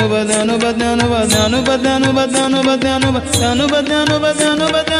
ధను బధను బధను బధను బధను బధను బధను బధను బధను బధను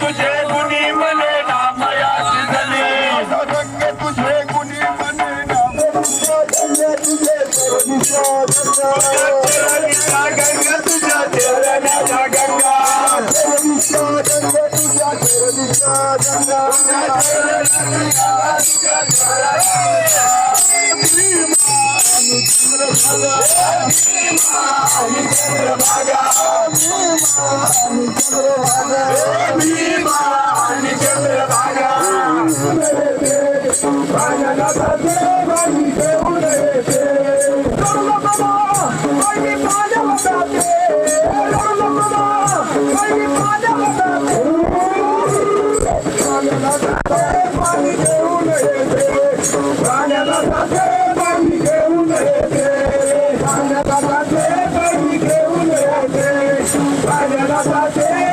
तुझे गुनी मने नाम यासनी रंग तुझे गुनी मने नाम तुझे गंगा गंगा तुझा तेरा ना गंगा। गंगा तुझा तेरा Ganga. Chandrabhaga Chandrabhaga Vai levar pra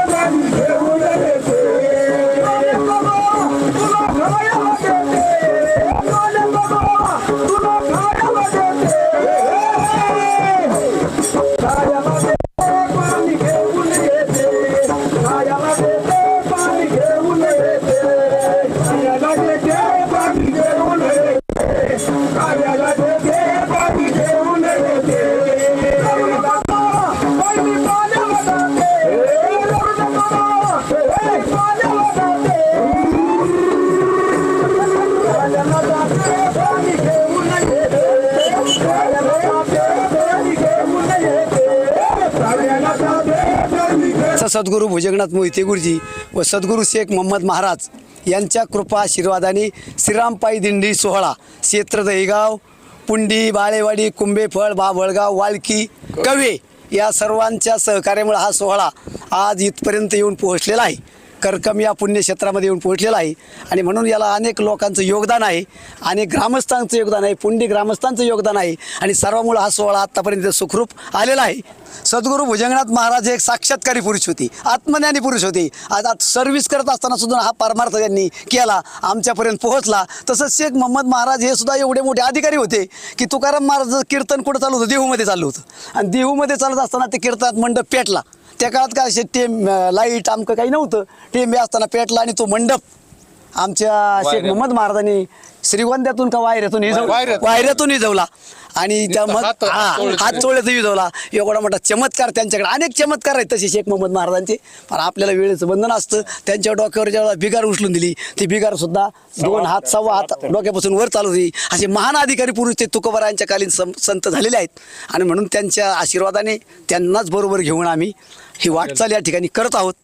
सद्गुरू भुजगनाथ मोहिते गुरुजी व सद्गुरू शेख मोहम्मद महाराज यांच्या कृपा आशीर्वादाने श्रीरामपाई दिंडी सोहळा क्षेत्र दहीगाव पुंडी बाळेवाडी कुंभेफळ बाभळगाव वाळकी कवे या सर्वांच्या सहकार्यामुळे हा सोहळा आज इथपर्यंत येऊन पोहोचलेला आहे. करकम या पुण्यक्षेत्रामध्ये येऊन पोहोचलेला आहे. आणि म्हणून याला अनेक लोकांचं योगदान आहे. अनेक ग्रामस्थांचं योगदान आहे. पुंडी ग्रामस्थांचं योगदान आहे. आणि सर्वामुळे हा सोहळा आत्तापर्यंत सुखरूप आलेला आहे. सद्गुरू भुजंगनाथ महाराज हे एक साक्षात्कारी पुरुष होती. आत्मज्ञानी पुरुष होते. आज आज सर्व्हिस करत असताना सुद्धा हा परमार्थ त्यांनी केला. आमच्यापर्यंत पोहोचला. तसंच शेख मोहम्मद महाराज हे सुद्धा एवढे मोठे अधिकारी होते की तुकाराम महाराज कीर्तन कुठं चालू होतं? देहूमध्ये चालू होतं. आणि देहूमध्ये चालत असताना ते कीर्तनात मंडप पेटला. त्या काळात काय असे टेम लाइट आमकं काही नव्हतं. टेंबे असताना पेटला आणि तो मंडप. आमच्या शेख मोहम्मद महाराजांनी श्रीगोंद्यातून का वायऱ्यातून वायऱ्यातून. इजवला आणि त्या मग हात- हा, चोळीत हात विजवला एवढा मोठा चमत्कार त्यांच्याकडे. अनेक चमत्कार आहेत तसे शेख मोहम्मद महाराजांचे. पण आपल्याला वेळेचं बंधन असतं. त्यांच्या डोक्यावर जेव्हा बिगार उचलून दिली ती बिगार सुद्धा दोन हात सव्वा हात डोक्यापासून वर चालू होती. असे महान अधिकारी पुरुष ते तुकोबारायांच्या कालीन सं- संत झालेले आहेत. आणि म्हणून त्यांच्या आशीर्वादाने त्यांनाच बरोबर घेऊन आम्ही ही वाटचाल या ठिकाणी करत आहोत.